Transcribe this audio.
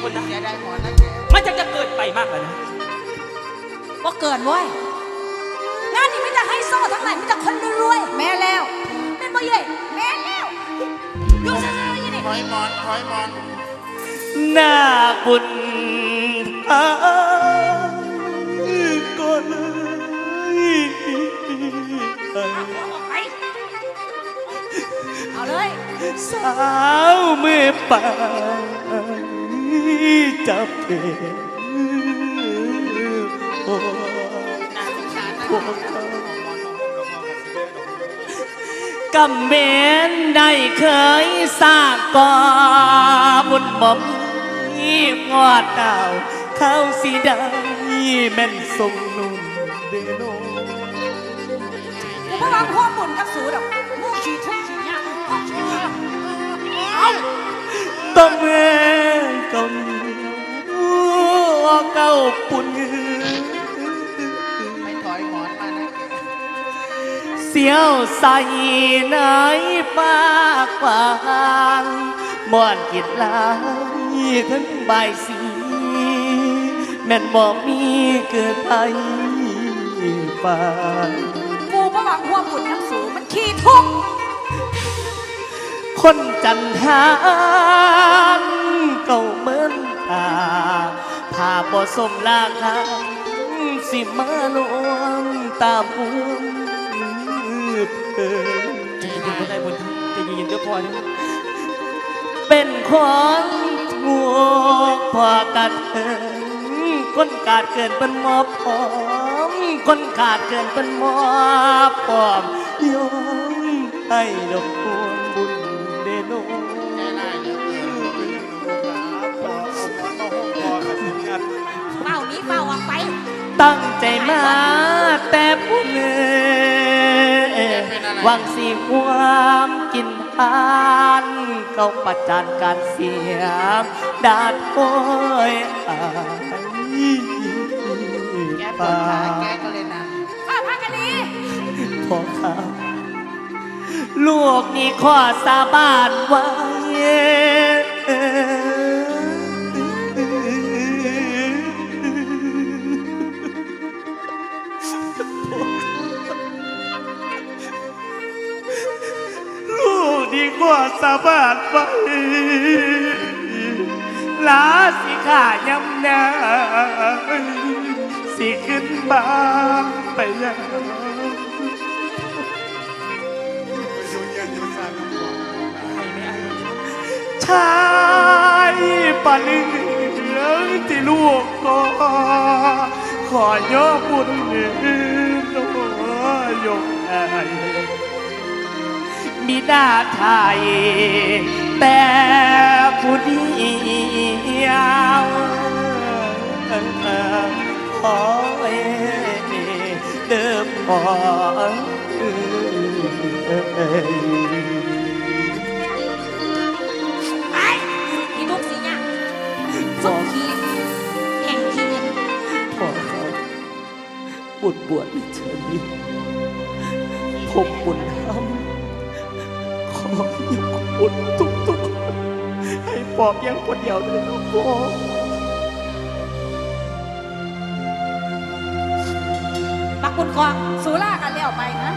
คนนะ เสียดายหมอนนะแกมันจะจะเกินไปมากแล้วนะ ว่าเกินเว้ยงานนี้ไม่แต่ให้โซ่ทั้งหลายไม่แต่คนรวยๆแม่แล้วเป็นบ่เย่แม่แล้วดูซะๆอยู่นี่ถอยหมอนถอยหมอนหน้าบุญอายก็เลยเอาเลย สาวมือเปล่า จับเพโอ้น่าสงสารนะพวกเขากำเบนได้เคยสางก่อบุญบ่มีงอดดาวเข้าสีด้แม่นทรงนุ่มเดโนกูบ่วางความบุญกับสูด เก่าปุ่นไม่ถอยหมอนมานะแกเสียวใส่ไหนปากกวางม่อนกิดลายทั้งใบายสี แม่นบอกมีเกิดไปป่านกูบ่วางความบุญกับสูมันขี้ทุกข์คนจันทานเก่าเหมือนตาถ้าบ่สมราคาสิมาลวงตามอุ้มเพิ่นจเย็นก็ได้บนจะยืนเด้อพอนี่ยเป็นของถูกพอกัดเถินคนขาดเกินเป็นหมอพร้อมคนขาดเกินเป็นหมอพร้อมยอมให้ดอกพวงบุญเดโน นี้เป้าออกไปตั้งใจมาแต่ผู้เมื่อหวังสีความกินทานเขาประจานการเสียมดาดโอยอายแกปวดขาแกก็เลยนั่งข้าพักกันดีพอครับลูกนี่ขอสาบานไว้ บ่สาบานไปลาสิขายำนาสิขึ้นบ้านไปยังชายปานึงเหลืองที่ลูกก็ขอย่อบุญเหนือตัวยกให้ มีหน้าไทย แต่ผู้เดียวขอเดิมพองไปอีทุกข์สียสุกขี้แห่งขี้เงินขอเขาบุญบวชเฉยพบบุญธรรม ขออยู่บุญทุกทุกให้ปอบยังคนเดียวเลยนะพ่อปักบุญกองสูล่ากันแล้วไปนะ